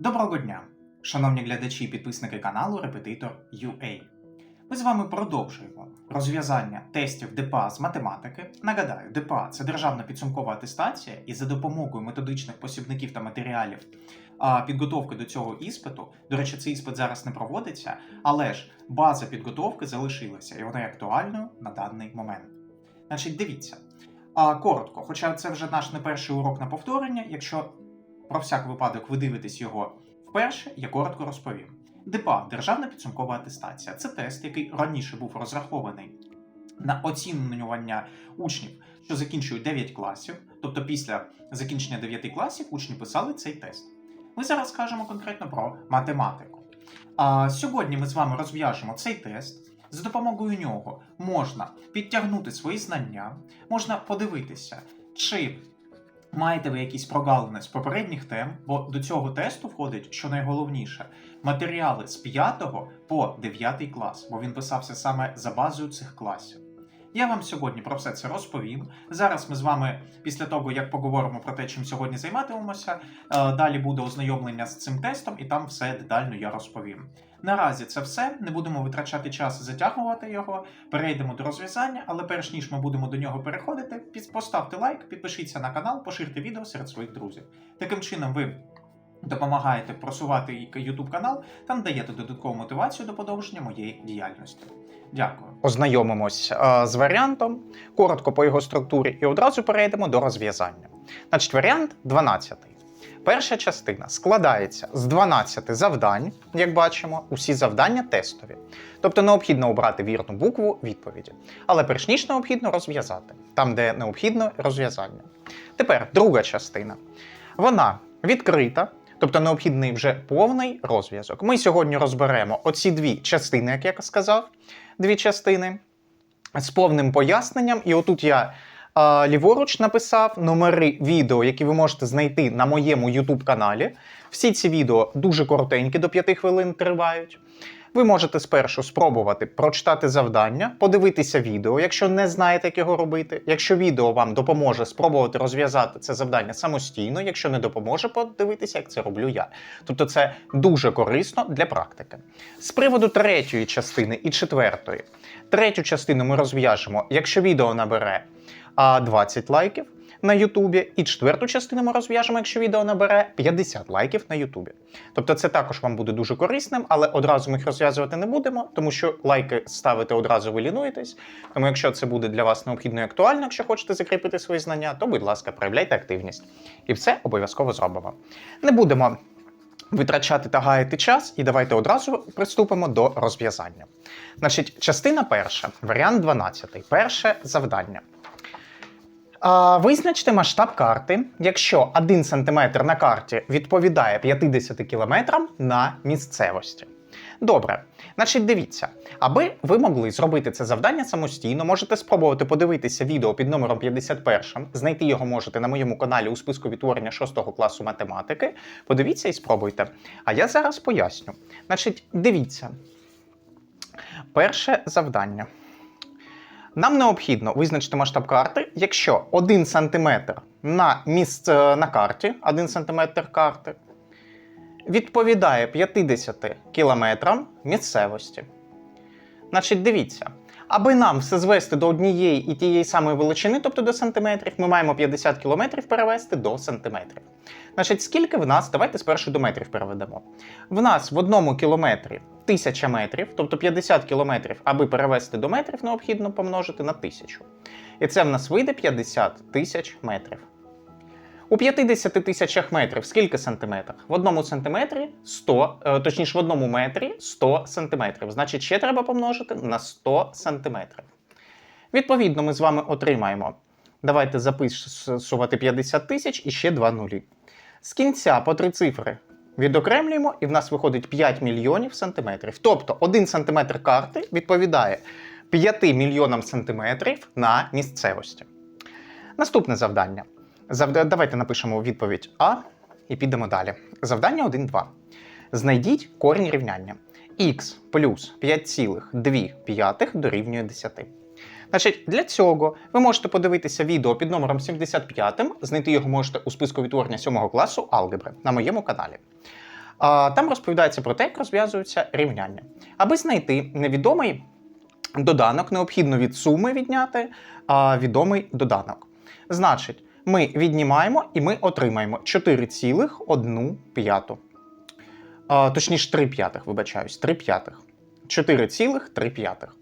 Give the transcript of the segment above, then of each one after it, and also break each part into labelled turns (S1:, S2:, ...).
S1: Доброго дня, шановні глядачі і підписники каналу Репетитор UA. Ми з вами продовжуємо розв'язання тестів ДПА з математики. Нагадаю, ДПА це державна підсумкова атестація, і за допомогою методичних посібників та матеріалів підготовки до цього іспиту. До речі, цей іспит зараз не проводиться, але ж база підготовки залишилася, і вона є актуальною на даний момент. Значить, дивіться. Коротко, хоча це вже наш не перший урок на повторення, якщо про всяк випадок ви дивитесь його вперше, я коротко розповім. ДПА Державна підсумкова атестація це тест, який раніше був розрахований на оцінювання учнів, що закінчують 9 класів. Тобто після закінчення 9 класів учні писали цей тест. Ми зараз скажемо конкретно про математику. А сьогодні ми з вами розв'яжемо цей тест. За допомогою нього можна підтягнути свої знання, можна подивитися, чи маєте ви якісь прогалини з попередніх тем, бо до цього тесту входить, що найголовніше, матеріали з 5 по 9 клас, бо він писався саме за базою цих класів. Я вам сьогодні про все це розповім. Зараз ми з вами, після того як поговоримо про те, чим сьогодні займатимемося, е, далі буде ознайомлення з цим тестом, і там все детально я розповім. Наразі це все. Не будемо витрачати час і затягувати його. Перейдемо до розв'язання, але перш ніж ми будемо до нього переходити, поставте лайк, підпишіться на канал, поширте відео серед своїх друзів. Таким чином, ви допомагаєте просувати YouTube канал та надаєте додаткову мотивацію до подовження моєї діяльності. Дякую. Ознайомимось е, з варіантом, коротко по його структурі, і одразу перейдемо до розв'язання. Значить, варіант 12. Перша частина складається з 12 завдань, як бачимо, усі завдання тестові. Тобто необхідно обрати вірну букву відповіді. Але перш ніж необхідно розв'язати, там, де необхідно розв'язання. Тепер друга частина. Вона відкрита, тобто необхідний вже повний розв'язок. Ми сьогодні розберемо оці дві частини, як я сказав, дві частини з повним поясненням. І отут я ліворуч написав номери відео, які ви можете знайти на моєму YouTube каналі. Всі ці відео дуже коротенькі, до 5 хвилин тривають. Ви можете спершу спробувати прочитати завдання, подивитися відео, якщо не знаєте, як його робити. Якщо відео вам допоможе спробувати розв'язати це завдання самостійно, якщо не допоможе, подивитися, як це роблю я. Тобто це дуже корисно для практики. З приводу третьої частини і четвертої. Третю частину ми розв'яжемо, якщо відео набере а, 20 лайків на Ютубі, і четверту частину ми розв'яжемо, якщо відео набере 50 лайків на Ютубі. Тобто це також вам буде дуже корисним, але одразу ми їх розв'язувати не будемо, тому що лайки ставити одразу ви лінуєтесь. Тому якщо це буде для вас необхідно і актуально, якщо хочете закріпити свої знання, то, будь ласка, проявляйте активність. І все обов'язково зробимо. Не будемо витрачати та гаяти час, і давайте одразу приступимо до розв'язання. Значить, частина перша, варіант 12, перше завдання. Визначте масштаб карти, якщо 1 см на карті відповідає 50 км на місцевості. Добре, значить, дивіться, аби ви могли зробити це завдання самостійно, можете спробувати подивитися відео під номером 51. Знайти його можете на моєму каналі у списку відтворення 6 класу математики. Подивіться і спробуйте. А я зараз поясню. Значить, дивіться. Перше завдання. Нам необхідно визначити масштаб карти, якщо 1 см на місце на карті, 1 см карти, відповідає 50 кілометрам місцевості. Значить, дивіться, аби нам все звести до однієї і тієї самої величини, тобто до сантиметрів, ми маємо 50 кілометрів перевести до сантиметрів. Значить, скільки в нас, давайте спершу до метрів переведемо. В нас в одному кілометрі 1000 метрів, тобто 50 кілометрів, аби перевести до метрів, необхідно помножити на 1000. І це в нас вийде 50 тисяч метрів. У 50 тисячах метрів скільки сантиметрів? В одному сантиметрі 100, е, точніше, в одному метрі 100 сантиметрів. Значить, ще треба помножити на 100 сантиметрів. Відповідно, ми з вами отримаємо. Давайте записувати 50 тисяч і ще 2 нулі. З кінця по три цифри відокремлюємо, і в нас виходить 5 мільйонів сантиметрів. Тобто 1 сантиметр карти відповідає 5 мільйонам сантиметрів на місцевості. Наступне завдання. Завда... Давайте напишемо відповідь А і підемо далі. Завдання 1-2. Знайдіть корінь рівняння. Х плюс 5,2 дорівнює 10. Значить, для цього ви можете подивитися відео під номером 75, знайти його можете у списку відтворення 7 класу алгебри на моєму каналі.
S2: Там розповідається про те, як розв'язуються рівняння. Аби знайти невідомий доданок, необхідно від суми відняти відомий доданок. Значить, ми віднімаємо і ми отримаємо 4,1 п'яту. Точніше, 3 п'ятих, вибачаюсь, 3 п'ятих. 4,3 п'ятих.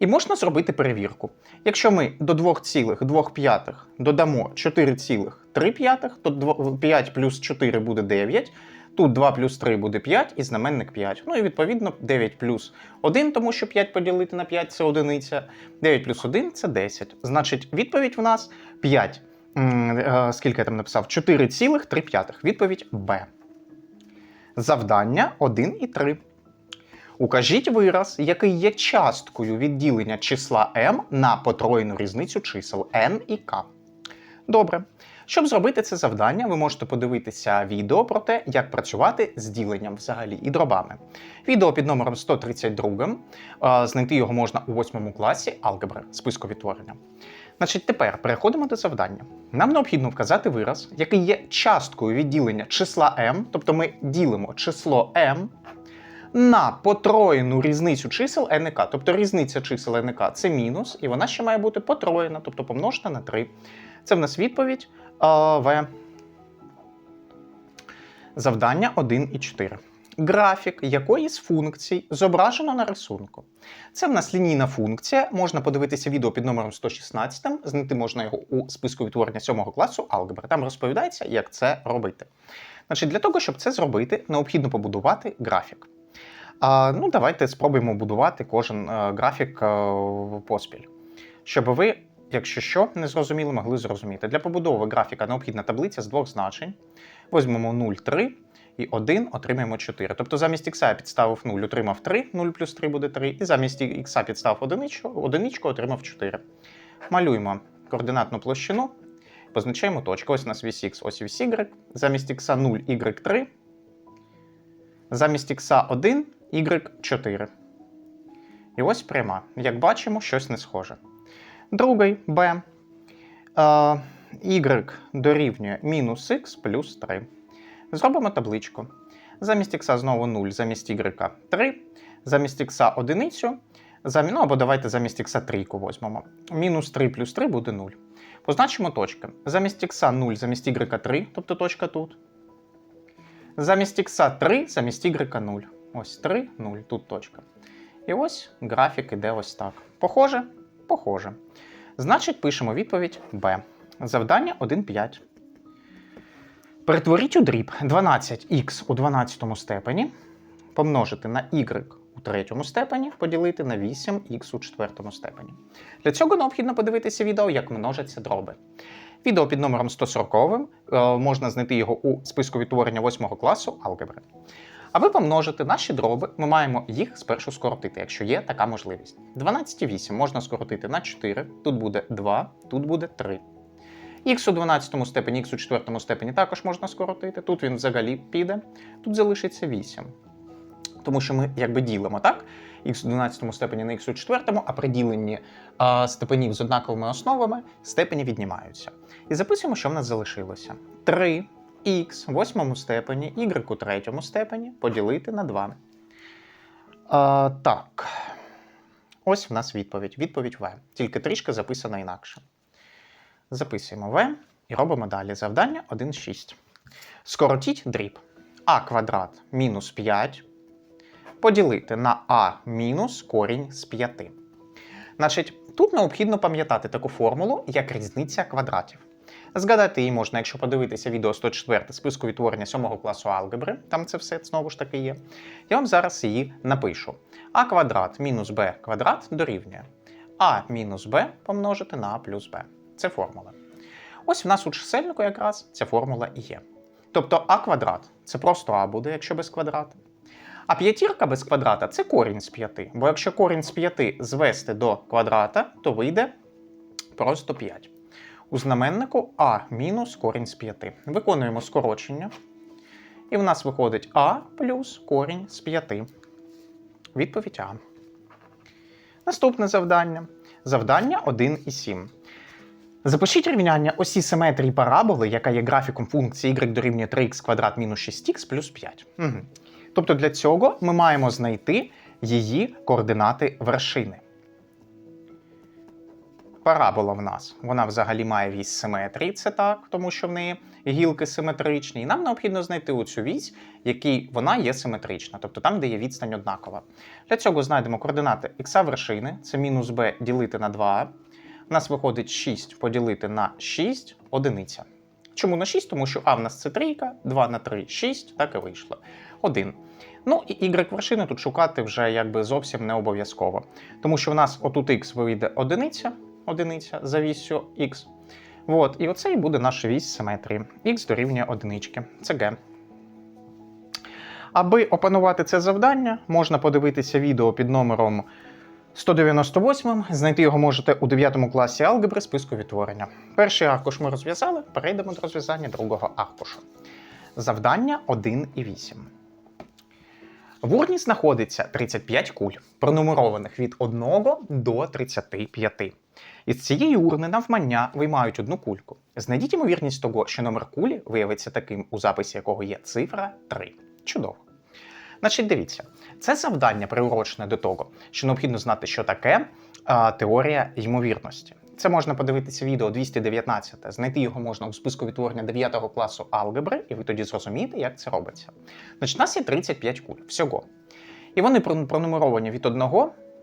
S2: І можна зробити перевірку. Якщо ми до 2,2 п'ятих додамо 4,3 п'ятих, то 5 плюс 4 буде 9. Тут 2 плюс 3 буде 5 і знаменник 5. Ну і відповідно 9 плюс 1, тому що 5 поділити на 5 це одиниця. 9 плюс 1 це 10. Значить, відповідь в нас 5. Е, Скільки я там написав? 4,3. Відповідь Б. Завдання 1 і 3. Укажіть вираз, який є часткою відділення числа m на потроєну різницю чисел n і k. Добре. Щоб зробити це завдання, ви можете подивитися відео про те, як працювати з діленням взагалі і дробами. Відео під номером 132. е, Знайти його можна у 8 класі алгебри списку відтворення. Значить, тепер переходимо до завдання. Нам необхідно вказати вираз, який є часткою відділення числа m, тобто ми ділимо число m на потроєну різницю чисел n і k. Тобто різниця чисел n і k – це мінус, і вона ще має бути потроєна, тобто помножена на 3. Це в нас відповідь В. Завдання 1 і 4. Графік якої з функцій зображено на рисунку. Це в нас лінійна функція. Можна подивитися відео під номером 116. Знайти можна його у списку відтворення 7 класу алгебри. Там розповідається, як це робити. Значить, для того, щоб це зробити, необхідно побудувати графік. А, ну, давайте спробуємо будувати кожен е, графік е, поспіль, щоб ви, якщо що, не зрозуміли, могли зрозуміти. Для побудови графіка необхідна таблиця з двох значень. Візьмемо 0, 3 і 1 отримаємо 4. Тобто замість х підставив 0, отримав 3, 0 плюс 3 буде 3, і замість х підставив одиничку, одиничку отримав 4. Малюємо координатну площину, позначаємо точку. Ось у нас вісь х, ось вісь y. Замість х 0, y 3. Замість х 1, y4. І ось пряма. Як бачимо, щось не схоже. Другий b. Е, y дорівнює мінус х плюс 3. Зробимо табличку. Замість х знову 0, замість y 3, замість х одиницю, замі... ну або давайте замість х трійку возьмемо. Мінус 3 плюс 3 буде 0. Позначимо точки. Замість х 0, замість y 3, тобто точка тут. Замість х 3, замість y 0. Ось 3, 0, тут точка. І ось графік іде ось так. Похоже? Похоже. Значить, пишемо відповідь Б. Завдання 1,5. Перетворіть у дріб 12х у 12 степені, помножити на y у третьому степені, поділити на 8х у четвертому степені. Для цього необхідно подивитися відео, як множаться дроби. Відео під номером 140 е, можна знайти його у списку відтворення 8 класу алгебри. Аби помножити наші дроби, ми маємо їх спершу скоротити, якщо є така можливість. 12 і 8 можна скоротити на 4, тут буде 2, тут буде 3. Х у 12 степені, х у 4 степені також можна скоротити. Тут він взагалі піде, тут залишиться 8. Тому що ми якби ділимо, так? Х у 12 степені на х у 4, а при діленні а, степенів з однаковими основами степені віднімаються. І записуємо, що в нас залишилося. 3 х в 8 степені, y у 3 степені поділити на 2. А, так. Ось в нас відповідь. Відповідь В. Тільки трішки записана інакше. Записуємо В і робимо далі. Завдання 1,6. Скоротіть дріб а квадрат мінус 5 поділити на а мінус корінь з 5. Значить, тут необхідно пам'ятати таку формулу, як різниця квадратів. Згадати її можна, якщо подивитися відео 104 списку відтворення 7 класу алгебри, там це все знову ж таки є. Я вам зараз її напишу. А квадрат мінус b квадрат дорівнює а мінус b помножити на а плюс b. Це формула. Ось в нас у чисельнику якраз ця формула і є. Тобто а квадрат це просто а буде, якщо без квадрата. А п'ятірка без квадрата це корінь з 5. Бо якщо корінь з 5 звести до квадрата, то вийде просто 5. У знаменнику а мінус корінь з 5. Виконуємо скорочення. І в нас виходить а плюс корінь з 5. Відповідь А. Наступне завдання. Завдання 1 і 7. Запишіть рівняння осі симетрії параболи, яка є графіком функції y дорівнює 3х квадрат мінус 6х плюс 5. Угу. Тобто для цього ми маємо знайти її координати вершини. Парабола в нас вона взагалі має вісь симетрії, це так, тому що в неї гілки симетричні. І нам необхідно знайти оцю вісь, якій вона є симетрична, тобто там, де є відстань однакова. Для цього знайдемо координати х вершини, це мінус b ділити на 2. У нас виходить 6 поділити на 6 одиниця. Чому на 6? Тому що а в нас це трійка, 2 на 3 6, так і вийшло. 1. Ну і y вершини тут шукати вже якби зовсім не обов'язково. Тому що в нас отут x вийде одиниця, одиниця за вісю x. От, і оце і буде наша вісь симетрії. Х дорівнює одинички. Це Г. Аби опанувати це завдання, можна подивитися відео під номером 198. Знайти його можете у 9 класі алгебри списку відтворення. Перший аркуш ми розв'язали, перейдемо до розв'язання другого аркушу. Завдання 1 і 8. В урні знаходиться 35 куль, пронумерованих від 1 до 35. Із цієї урни навмання виймають одну кульку. Знайдіть ймовірність того, що номер кулі виявиться таким, у записі якого є цифра 3. Чудово. Значить, дивіться, це завдання приурочене до того, що необхідно знати, що таке а, теорія ймовірності. Це можна подивитися відео 219. Знайти його можна у списку відтворення 9 класу алгебри, і ви тоді зрозумієте, як це робиться. Значить, нас є 35 куль всього. І вони пронумеровані від 1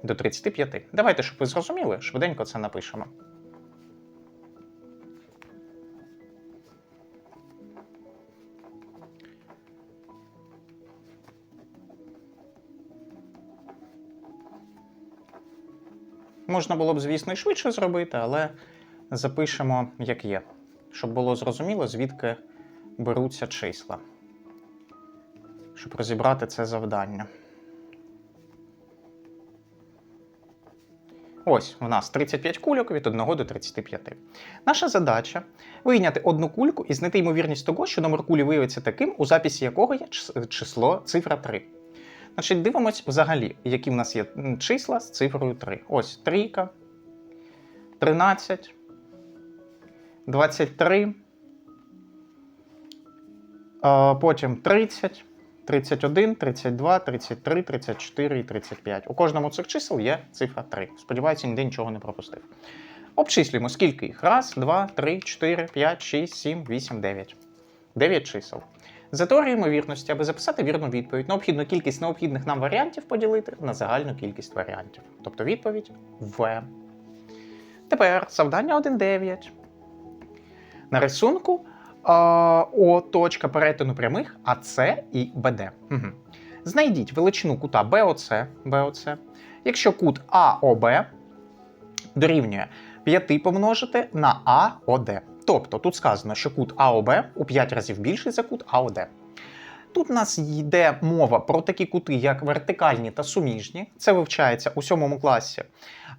S2: до 35. Давайте, щоб ви зрозуміли, швиденько це напишемо. Можна було б, звісно, і швидше зробити, але запишемо як є, щоб було зрозуміло, звідки беруться числа, щоб розібрати це завдання. Ось у нас 35 кульок від 1 до 35. Наша задача вийняти одну кульку і знайти ймовірність того, що номер кулі виявиться таким, у записі якого є число цифра 3. Значить, дивимось взагалі, які в нас є числа з цифрою 3. Ось трійка, 13, 23, потім 30, 31, 32, 33, 34 і 35. У кожному з цих чисел є цифра 3. Сподіваюся, ніде нічого не пропустив. Обчислюємо, скільки їх. Раз, два, три, чотири, п'ять, шість, сім, вісім, дев'ять. Дев'ять чисел. За теорією ймовірності, аби записати вірну відповідь, необхідно кількість необхідних нам варіантів поділити на загальну кількість варіантів. Тобто відповідь В. Тепер завдання 1.9. На рисунку О точка перетину прямих АС і БД. Угу. Знайдіть величину кута БОЦ, БОЦ. Якщо кут АОБ дорівнює 5 помножити на АОД. Тобто тут сказано, що кут АОБ у 5 разів більший за кут АОД. Тут у нас йде мова про такі кути, як вертикальні та суміжні. Це вивчається у 7 класі.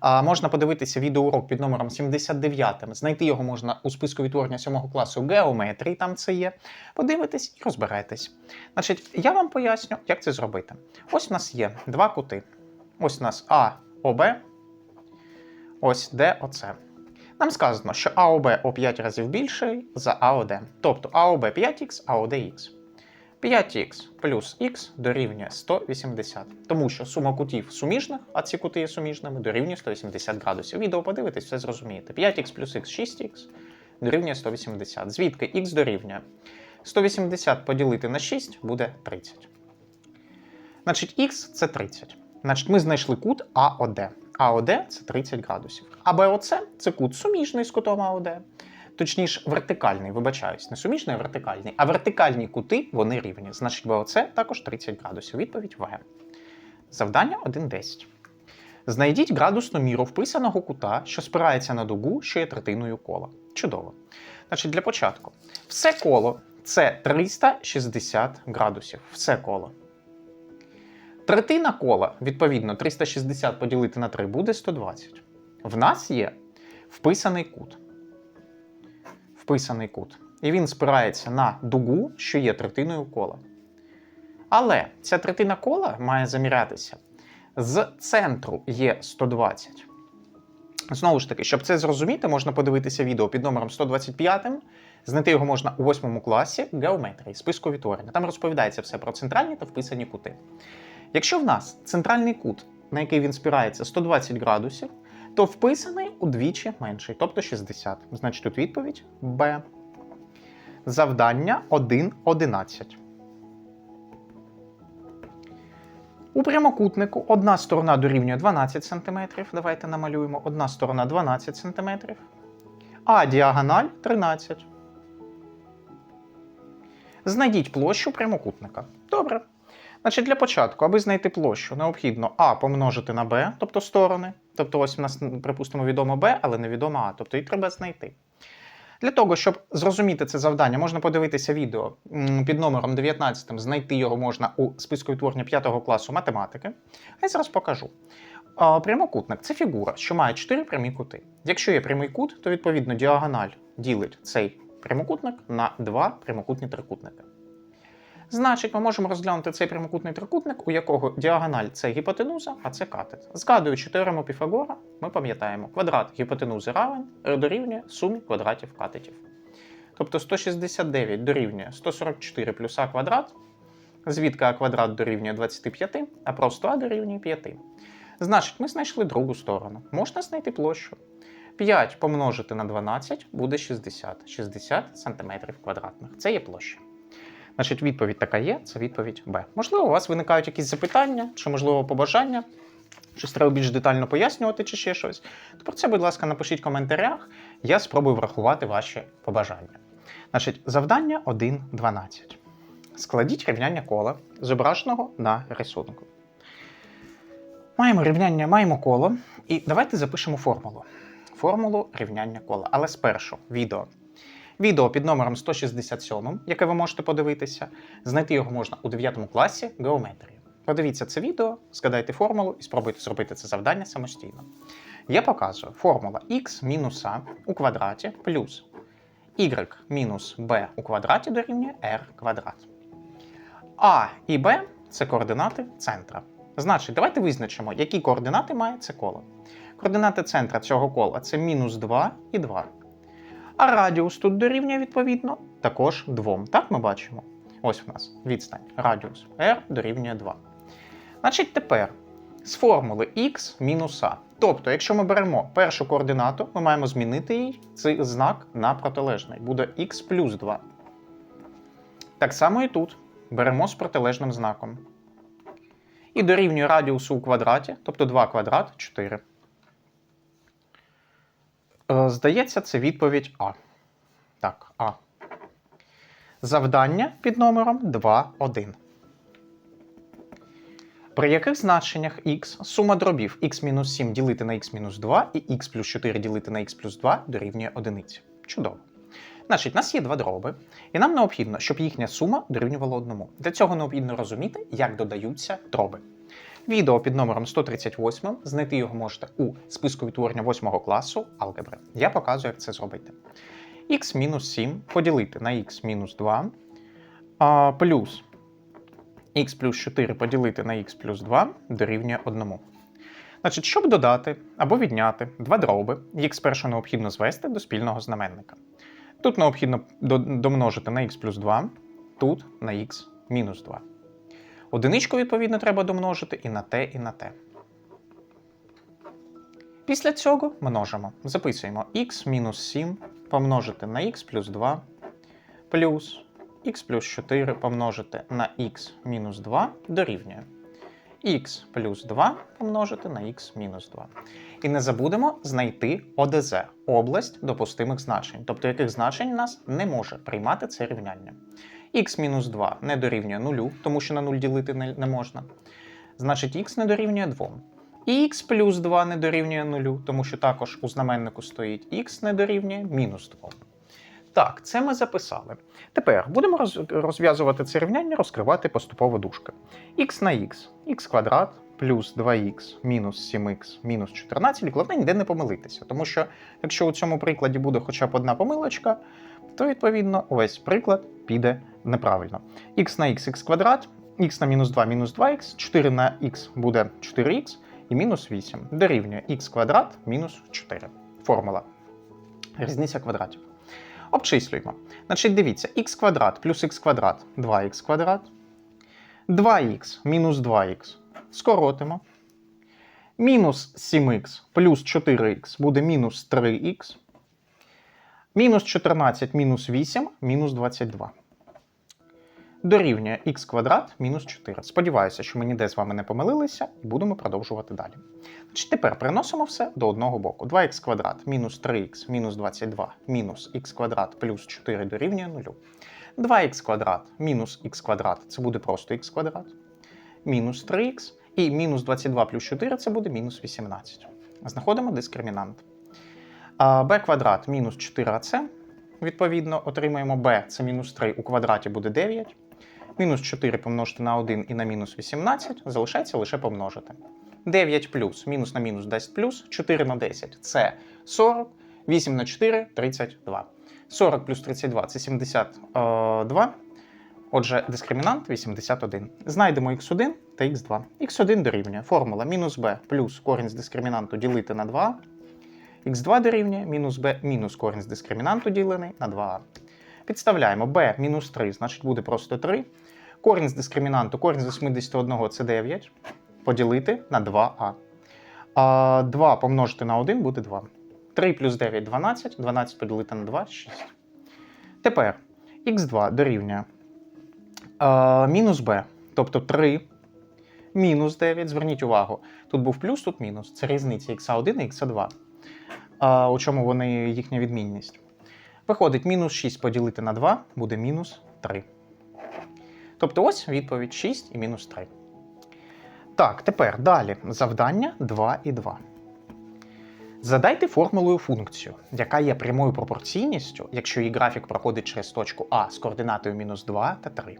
S2: А, можна подивитися відеоурок під номером 79. Знайти його можна у списку відтворення 7 класу геометрії, там це є. Подивитесь і розберетесь. Значить, я вам поясню, як це зробити. Ось у нас є два кути. Ось у нас АОБ, ось ДОЦ. Нам сказано, що АОБ о 5 разів більший за АОД. Тобто АОБ 5х, АОД х. 5х плюс х дорівнює 180. Тому що сума кутів суміжних, а ці кути є суміжними, дорівнює 180 градусів. Відео подивитесь, все зрозумієте. 5х плюс х 6х дорівнює 180. Звідки х дорівнює? 180 поділити на 6 буде 30. Значить, х це 30. Значить, ми знайшли кут АОД. АОД це 30 градусів. А БОЦ це кут суміжний з кутом АОД. Точніше, вертикальний, вибачаюсь, не суміжний, а вертикальний. А вертикальні кути вони рівні. Значить, БОЦ також 30 градусів. Відповідь В. Завдання 1.10. Знайдіть градусну міру вписаного кута, що спирається на дугу, що є третиною кола. Чудово. Значить, для початку. Все коло це 360 градусів. Все коло. Третина кола, відповідно, 360 поділити на 3 буде 120. В нас є вписаний кут. Вписаний кут. І він спирається на дугу, що є третиною кола. Але ця третина кола має замірятися. З центру є 120. Знову ж таки, щоб це зрозуміти, можна подивитися відео під номером 125. Знайти його можна у 8 класі геометрії, списку відтворення. Там розповідається все про центральні та вписані кути. Якщо в нас центральний кут, на який він спирається 120 градусів, то вписаний удвічі менший, тобто 60. Значить, тут відповідь Б. Завдання 1.11. У прямокутнику одна сторона дорівнює 12 см. Давайте намалюємо. Одна сторона 12 см, а діагональ 13. Знайдіть площу прямокутника. Добре. Значить, для початку, аби знайти площу, необхідно А помножити на Б, тобто сторони. Тобто, ось у нас, припустимо, відомо Б, але невідомо А. Тобто їх треба знайти. Для того, щоб зрозуміти це завдання, можна подивитися відео під номером 19. Знайти його можна у списку відтворення 5 класу математики. А я зараз покажу. Прямокутник це фігура, що має 4 прямі кути. Якщо є прямий кут, то відповідно діагональ ділить цей прямокутник на два прямокутні трикутники. Значить, ми можемо розглянути цей прямокутний трикутник, у якого діагональ це гіпотенуза, а це катет. Згадуючи теорему Піфагора, ми пам'ятаємо, квадрат гіпотенузи равен дорівнює сумі квадратів катетів. Тобто 169 дорівнює 144 плюс а квадрат, звідки а квадрат дорівнює 25, а просто а дорівнює 5. Значить, ми знайшли другу сторону. Можна знайти площу. 5 помножити на 12 буде 60. 60 см квадратних. Це є площа. Значить, відповідь така є, це відповідь Б. Можливо, у вас виникають якісь запитання, чи, можливо, побажання, щось треба більш детально пояснювати, чи ще щось. То про це, будь ласка, напишіть в коментарях, я спробую врахувати ваші побажання. Значить, завдання 1.12. Складіть рівняння кола, зображеного на рисунку. Маємо рівняння, маємо коло, і давайте запишемо формулу. Формулу рівняння кола. Але спершу відео. Відео під номером 167, яке ви можете подивитися. Знайти його можна у 9 класі геометрії. Подивіться це відео, згадайте формулу і спробуйте зробити це завдання самостійно. Я показую формула x мінус a у квадраті плюс y мінус b у квадраті дорівнює r квадрат. А і b це координати центра. Значить, давайте визначимо, які координати має це коло. Координати центра цього кола це мінус 2 і 2. А радіус тут дорівнює відповідно також 2. Так ми бачимо? Ось у нас відстань. Радіус r дорівнює 2. Значить, тепер з формули x мінус a. Тобто, якщо ми беремо першу координату, ми маємо змінити їй цей знак на протилежний. Буде x плюс 2. Так само і тут беремо з протилежним знаком. І дорівнює радіусу у квадраті, тобто 2 квадрат 4. Е, Здається, це відповідь А. Так, А. Завдання під номером 2.1. При яких значеннях x сума дробів x-7 ділити на x-2 і x плюс 4 ділити на x плюс 2 дорівнює 1. Чудово. Значить, у нас є два дроби, і нам необхідно, щоб їхня сума дорівнювала одному. Для цього необхідно розуміти, як додаються дроби. Відео під номером 138. Знайти його можете у списку відтворення 8 класу алгебри. Я показую, як це зробити. x-7 поділити на x-2 плюс x плюс 4 поділити на x плюс 2 дорівнює 1. Значить, щоб додати або відняти два дроби, їх спершу необхідно звести до спільного знаменника. Тут необхідно домножити на x плюс 2, тут на x мінус 2. Одиничку, відповідно, треба домножити і на те, і на те. Після цього множимо. Записуємо x мінус 7 помножити на x плюс 2 плюс x плюс 4 помножити на x мінус 2 дорівнює x плюс 2 помножити на x мінус 2. І не забудемо знайти ОДЗ область допустимих значень, тобто яких значень нас не може приймати це рівняння. X мінус 2 не дорівнює 0, тому що на 0 ділити не, можна. Значить, x не дорівнює 2. І x плюс 2 не дорівнює 0, тому що також у знаменнику стоїть x не дорівнює мінус 2. Так, це ми записали. Тепер будемо розв'язувати це рівняння, розкривати поступово дужки. x на x, x квадрат плюс 2х мінус 7х мінус 14. Головне ніде не помилитися, тому що якщо у цьому прикладі буде хоча б одна помилочка, то відповідно увесь приклад піде неправильно. x на x х квадрат, x на мінус 2 мінус 2х, 4 на х буде 4х, і мінус 8 дорівнює х квадрат мінус 4. Формула. Різниця квадратів. Обчислюємо. Значить, дивіться, х квадрат плюс х квадрат 2х квадрат. 2х мінус 2х. Скоротимо. Мінус 7х плюс 4х буде мінус 3х. Мінус 14 мінус 8 мінус 22. Дорівнює х квадрат мінус 4. Сподіваюся, що ми ніде з вами не помилилися і будемо продовжувати далі. Значить, тепер переносимо все до одного боку. 2х квадрат мінус 3х мінус 22 мінус х квадрат плюс 4 дорівнює 0. 2х квадрат мінус х квадрат це буде просто х квадрат. Мінус 3х і мінус 22 плюс 4 це буде мінус 18. Знаходимо дискримінант. B квадрат мінус 4ac. Відповідно, отримаємо b це мінус 3 у квадраті буде 9. Мінус 4 помножити на 1 і на мінус 18, залишається лише помножити. 9 плюс, мінус на мінус дасть плюс, 4 на 10 це 40, 8 на 4 32. 40 плюс 32 це 72. Отже, дискримінант 81. Знайдемо x1 та x2. x1 дорівнює формула мінус b плюс корінь з дискримінанту ділити на 2. X2 дорівнює мінус b мінус корінь з дискримінанту ділений на 2a. Підставляємо b мінус 3, значить буде просто 3. Корінь з дискримінанту, корінь з 81 це 9. Поділити на 2а. А 2 помножити на 1 буде 2. 3 плюс 9 12. 12 поділити на 2 6. Тепер х2 дорівнює а, мінус b, тобто 3 мінус 9. Зверніть увагу, тут був плюс, тут мінус. Це різниця х1 і х2. А, у чому вони їхня відмінність? Виходить, мінус 6 поділити на 2 буде мінус 3. Тобто ось відповідь 6 і мінус 3. Так, тепер далі завдання 2 і 2. Задайте формулою функцію, яка є прямою пропорційністю, якщо її графік проходить через точку А з координатою мінус 2 та 3.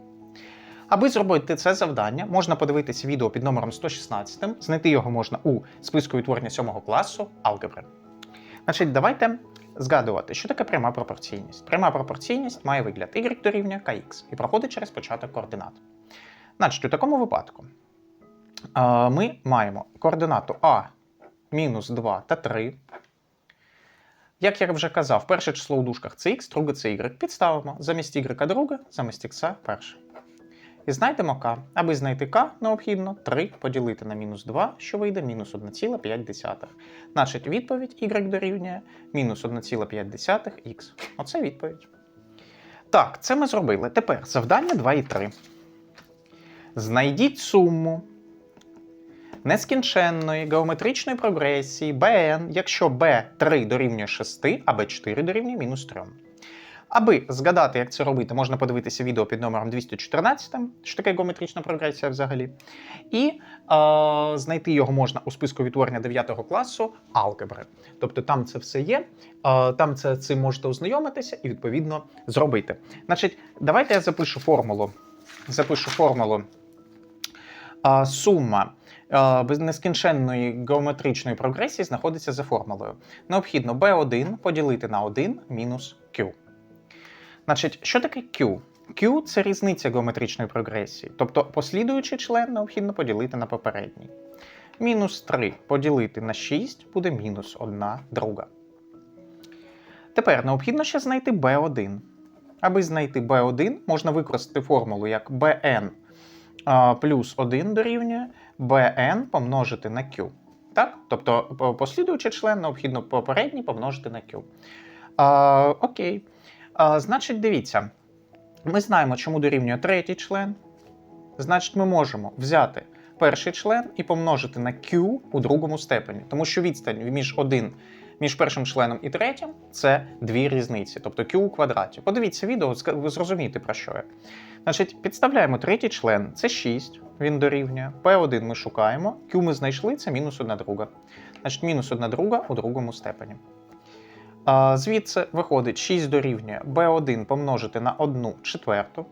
S2: Аби зробити це завдання, можна подивитися відео під номером 116, знайти його можна у списку відтворення 7 класу алгебри. Значить, давайте згадувати, що таке пряма пропорційність. Пряма пропорційність має вигляд y дорівнює kx і проходить через початок координат. Значить, у такому випадку е, ми маємо координату А мінус 2 та 3. Як я вже казав, перше число у дужках це х, друге це y. Підставимо замість y друге, замість х перше. І знайдемо k. Аби знайти k, необхідно 3 поділити на мінус 2, що вийде мінус 1,5. Значить, відповідь y дорівнює мінус 1,5х. Оце відповідь. Так, це ми зробили. Тепер завдання 2 і 3. Знайдіть суму нескінченної геометричної прогресії bn, якщо b3 дорівнює 6, а b4 дорівнює мінус 3. Аби згадати, як це робити, можна подивитися відео під номером 214, що таке геометрична прогресія взагалі. І е, знайти його можна у списку відтворення 9 класу алгебри. Тобто там це все є, е, там це цим можете ознайомитися і відповідно зробити. Значить, давайте я запишу формулу. Запишу формулу. Е, сума е, без нескінченної геометричної прогресії знаходиться за формулою. Необхідно b1 поділити на 1 мінус q. Значить, що таке Q? Q це різниця геометричної прогресії, тобто послідуючий член необхідно поділити на попередній. Мінус 3 поділити на 6 буде мінус 1 друга. Тепер необхідно ще знайти b1. Аби знайти b1, можна використати формулу як bn плюс 1 дорівнює bn помножити на q. Так? Тобто по- послідуючий член необхідно попередній помножити на q. А, окей. Значить, дивіться, ми знаємо, чому дорівнює третій член. Значить, ми можемо взяти перший член і помножити на Q у другому степені, тому що відстань між один, між першим членом і третім це дві різниці, тобто Q у квадраті. Подивіться відео, ви зрозумієте про що я. Значить, підставляємо третій член, це 6, він дорівнює. P1 ми шукаємо, Q ми знайшли, це мінус одна друга. Значить, мінус одна друга у другому степені. Звідси виходить 6 дорівнює b1 помножити на 1 четверту.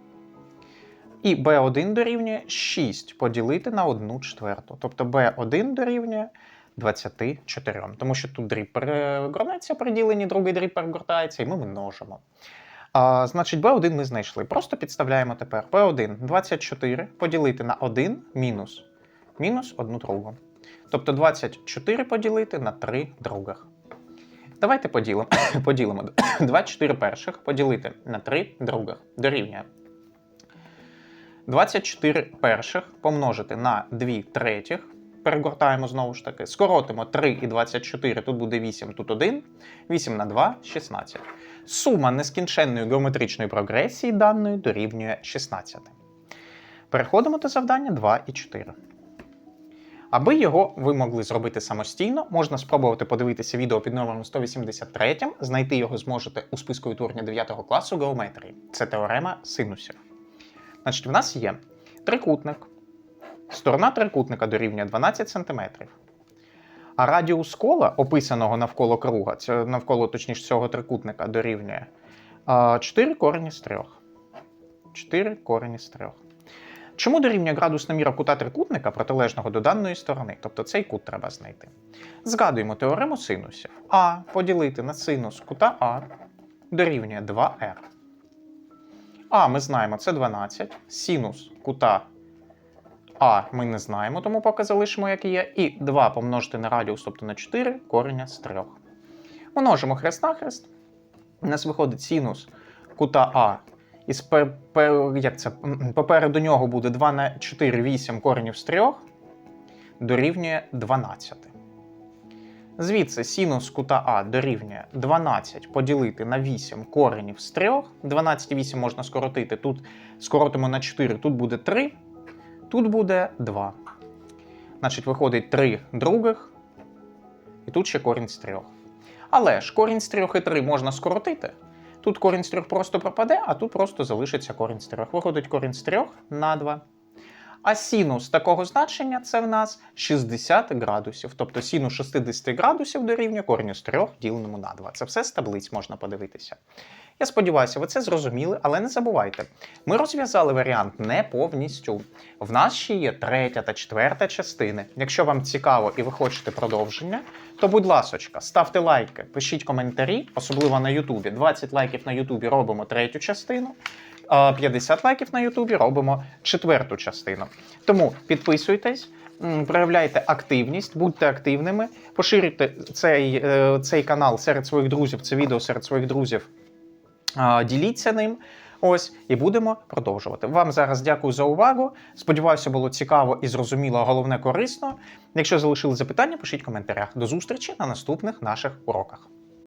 S2: І b1 дорівнює 6 поділити на 1 четверту. Тобто b1 дорівнює 24. Тому що тут дріб перегорнеться при діленні, другий дріб перегортається, і ми множимо. А, значить, b1 ми знайшли. Просто підставляємо тепер b1 24 поділити на 1 мінус. Мінус 1 другу. Тобто 24 поділити на 3 других. Давайте поділимо. поділимо. 24 перших поділити на 3 других. Дорівнює. 24 перших помножити на 2 третіх. Перегортаємо знову ж таки. Скоротимо 3 і 24, тут буде 8, тут 1. 8 на 2 16. Сума нескінченної геометричної прогресії даної дорівнює 16. Переходимо до завдання 2 і 4. Аби його ви могли зробити самостійно, можна спробувати подивитися відео під номером 183, знайти його зможете у списку відтворення 9 класу геометрії. Це теорема синусів. Значить, в нас є трикутник. Сторона трикутника дорівнює 12 см. А радіус кола, описаного навколо круга, це навколо точніше цього трикутника, дорівнює 4 корені з 3. 4 корені з 3. Чому дорівнює градусна міра кута трикутника протилежного до даної сторони? Тобто цей кут треба знайти. Згадуємо теорему синусів. А поділити на синус кута А дорівнює 2r. А ми знаємо, це 12. Синус кута А ми не знаємо, тому поки залишимо, як є. І 2 помножити на радіус, тобто на 4 кореня з 3. Множимо хрест на хрест. У нас виходить синус кута А. І спер, пер, як це, попереду нього буде 2 на 4, 8 коренів з 3, дорівнює 12. Звідси синус кута А дорівнює 12 поділити на 8 коренів з 3. 12 і 8 можна скоротити. Тут скоротимо на 4, тут буде 3, тут буде 2. Значить, виходить 3 других, і тут ще корінь з 3. Але ж корінь з 3 і 3 можна скоротити. Тут корінь з трьох просто пропаде, а тут просто залишиться корінь з трьох. Виходить корінь з трьох на 2. А синус такого значення це в нас 60 градусів. Тобто синус 60 градусів дорівнює корінь з 3 діленому на 2. Це все з таблиць можна подивитися. Я сподіваюся, ви це зрозуміли, але не забувайте, ми розв'язали варіант не повністю. В нас ще є третя та четверта частини. Якщо вам цікаво і ви хочете продовження, то будь ласочка, ставте лайки, пишіть коментарі, особливо на Ютубі. 20 лайків на Ютубі робимо третю частину. а 50 лайків на Ютубі робимо четверту частину. Тому підписуйтесь, проявляйте активність, будьте активними, поширюйте цей, е, цей канал серед своїх друзів, це відео серед своїх друзів. Діліться ним. Ось і будемо продовжувати. Вам зараз дякую за увагу. Сподіваюся, було цікаво і зрозуміло, а головне корисно. Якщо залишили запитання, пишіть в коментарях. До зустрічі на наступних наших уроках.